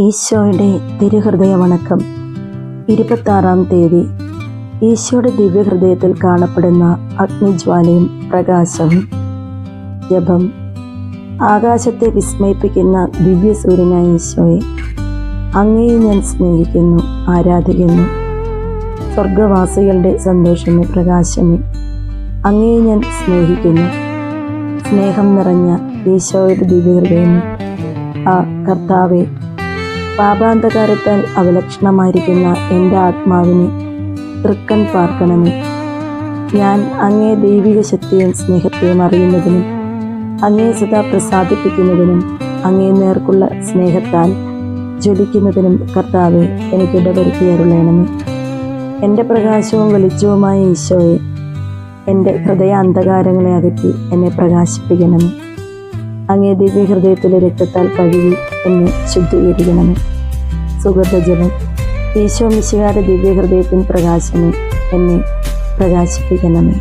ഈശോയുടെ തിരുഹൃദയ വണക്കം ഇരുപത്താറാം തീയതി. ഈശോയുടെ ദിവ്യഹൃദയത്തിൽ കാണപ്പെടുന്ന അഗ്നിജ്വാലയും പ്രകാശവും. ജപം. ആകാശത്തെ വിസ്മയിപ്പിക്കുന്ന ദിവ്യസൂര്യനായ ഈശോയെ അങ്ങയെ ഞാൻ സ്നേഹിക്കുന്നു ആരാധിക്കുന്നു. സ്വർഗവാസികളുടെ സന്തോഷമേ പ്രകാശമേ. അങ്ങയെ ഞാൻ സ്നേഹിക്കുന്നു. സ്നേഹം നിറഞ്ഞ ഈശോയുടെ ദിവ്യഹൃദയമേ. ആ കർത്താവെ പാപാന്തകാരത്താൽ അവലക്ഷണമായിരിക്കുന്ന എന്റെ ആത്മാവിനെ തൃക്കൻ പാർക്കണമേ. ഞാൻ അങ്ങേ ദൈവിക ശക്തിയും സ്നേഹത്തെയും അറിയുന്നതിനും അങ്ങേ സദാ പ്രസാദിപ്പിക്കുന്നതിനും അങ്ങേ നേർക്കുള്ള സ്നേഹത്താൽ ജ്വലിക്കുന്നതിനും കർത്താവെ എനിക്ക് ഇടവരുത്തിയരുളയണമേ എന്റെ പ്രകാശവും വെളിച്ചവുമായ ഈശോയെ എന്റെ ഹൃദയ അന്ധകാരങ്ങളെ അകറ്റി എന്നെ പ്രകാശിപ്പിക്കണമേ. അങ്ങേ ദിവ്യ ഹൃദയത്തിലെ രക്തത്താൽ കഴുകി എന്നെ ശുദ്ധീകരിക്കണമേ. സുഗന്ധജലം ഈശോ മിശികാരുടെ ദിവ്യഹൃദയത്തിൻ പ്രകാശമേ എന്നെ പ്രകാശിപ്പിക്കണമേ.